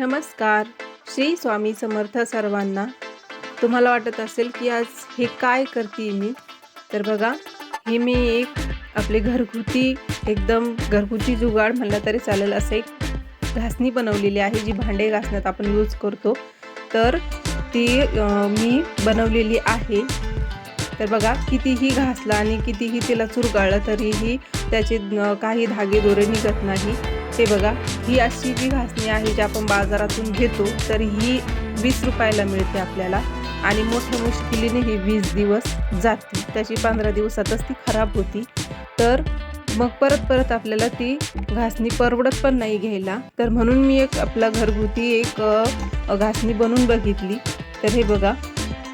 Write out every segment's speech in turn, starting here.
नमस्कार. श्री स्वामी समर्थ सर्वांना तुम्हाला वाटत असेल की आज हे काय करते मी? तर बघा हे मी एक आपले घरगुती एकदम घरगुती जुगाड म्हणलं तरी चालेल असं एक घासणी बनवलेली आहे जी भांडे घासण्यात आपण यूज करतो. तर ती मी बनवलेली आहे. तर बघा कितीही घासला आणि कितीही तिला चुरगाळलं तरीही त्याचे काही धागे दोरे निघत नाही. हे बघा ही अशी जी घासणी आहे जी आपण बाजारातून घेतो तर ही वीस रुपयाला मिळते आपल्याला. आणि मोठ्या मुश्किलीने ही वीस दिवस जाते. त्याची पंधरा दिवसातच ती खराब होती. तर मग परत परत आपल्याला ती घासणी परवडत पण नाही घ्यायला. तर म्हणून मी एक आपला घरगुती एक घासणी बनवून बघितली. तर हे बघा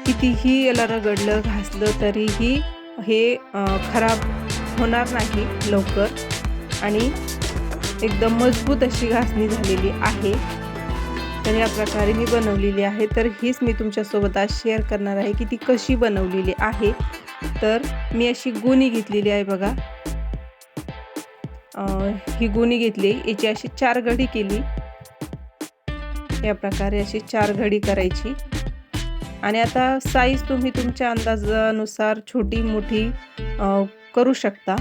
कितीही याला रगडलं घासलं तरीही हे खराब होणार नाही लवकर. आणि एकदम मजबूत अशी घासणी झालेली आहे. तर या प्रकारे मी बनवलेली आहे. तर हीच मी तुमच्यासोबत आज शेअर करणार आहे की ती कशी बनवलेली आहे. तर मी अशी गोणी घेतलेली आहे बघा. ही गोणी घेतली. याची अशी चार घडी केली. या प्रकारे अशी चार घडी करायची. आणि आता साईज तुम्ही तुमच्या अंदाजानुसार छोटी मोठी करू शकता.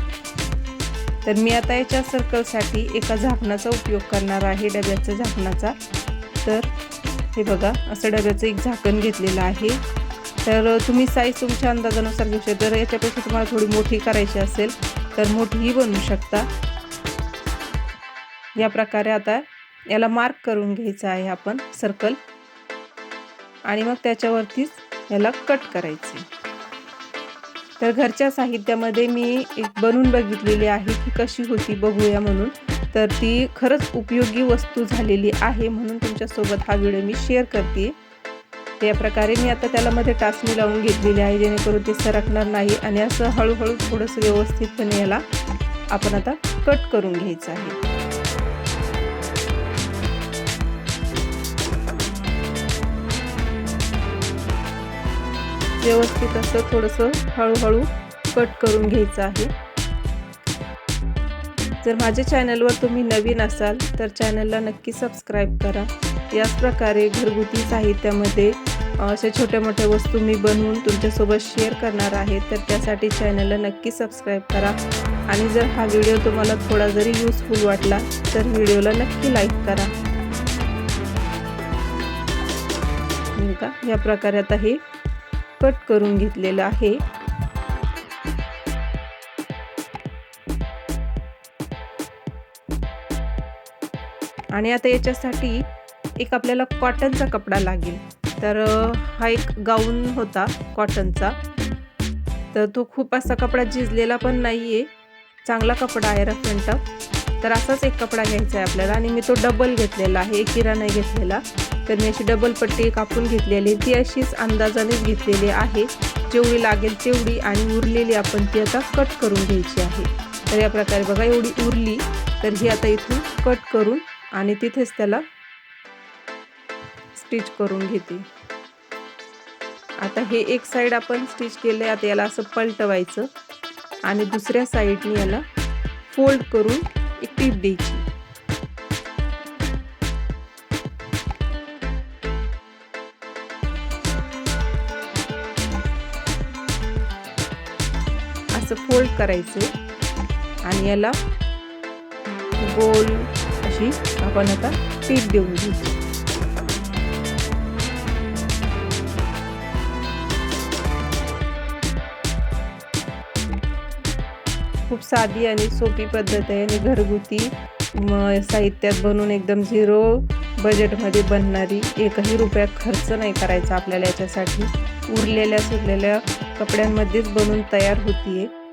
तर मी आता याच्या सर्कलसाठी एका झाकणाचा उपयोग करणार आहे डब्याच्या झाकणाचा. तर हे बघा असं डब्याचं एक झाकण घेतलेलं आहे. तर तुम्ही साईज तुमच्या अंदाजानुसार घेऊ शकता. जर याच्यापेक्षा तुम्हाला थोडी मोठी करायची असेल तर मोठीही बनवू शकता. या प्रकारे आता याला मार्क करून घ्यायचं आहे आपण सर्कल आणि मग त्याच्यावरतीच याला कट करायचे. तर घरच्या साहित्यामध्ये मी एक बनवून बघितलेली आहे की कशी होती बघूया म्हणून. तर ती खरंच उपयोगी वस्तू झालेली आहे म्हणून तुमच्यासोबत हा व्हिडिओ मी शेअर करते. त्या प्रकारे मी आता त्याला मध्ये टाचणी लावून घेतलेली आहे जेणेकरून ते सरकणार नाही आणि असं हळूहळू थोडंसं व्यवस्थितपणे याला आपण आता कट करून घ्यायचं आहे. व्यवस्थित असं थोडंसं हळूहळू कट करून घ्यायचं आहे. जर माझ्या चॅनलवर तुम्ही नवीन असाल तर चॅनलला नक्की सबस्क्राईब करा. याच प्रकारे घरगुती साहित्यामध्ये अशा छोट्या मोठ्या वस्तू मी बनवून तुमच्यासोबत शेअर करणार आहे तर त्यासाठी चॅनलला नक्की सबस्क्राईब करा. आणि जर हा व्हिडिओ तुम्हाला थोडा जरी यूजफुल वाटला तर व्हिडिओला नक्की लाईक करा. या प्रकारे आता हे कट करून घेतलेलं आहे. आणि आता याच्यासाठी एक आपल्याला कॉटनचा कपडा लागेल. तर हा एक गाऊन होता कॉटनचा. तर तो खूप असा कपडा झिजलेला पण नाही आहे चांगला कपडा आहे रफ अँड टफ तर असाच एक कपडा घ्यायचा आहे आपल्याला. आणि मी तो डबल घेतलेला आहे. एक किरा नाही घेतलेला. तर मी अशी डबल पट्टी कापून घेतलेली आहे. ती अशीच अंदाजानेच घेतलेली आहे. जेवढी लागेल तेवढी आणि उरलेली आपण ती आता कट करून घ्यायची आहे. तर या प्रकारे बघा एवढी उरली. तर ही आता इथून कट करून आणि तिथेच त्याला स्टिच करून घेते. आता हे एक साईड आपण स्टिच केलं आहे आता याला असं पलटवायचं. आणि दुसऱ्या साईडने याला फोल्ड करून एक टीप द्यायची. असं फोल्ड करायचं आणि याला गोल अशी आपण आता टीप देऊन घ्यायची. खूप साधी आणि सोपी पद्धत आहे. आणि घरगुती म साहित्यात बनवून एकदम झिरो बजेटमध्ये बनणारी एकही रुपया खर्च नाही करायचा आपल्याला याच्यासाठी. उरलेल्या सुरलेल्या कपड्यांमध्येच बनवून तयार होती आहे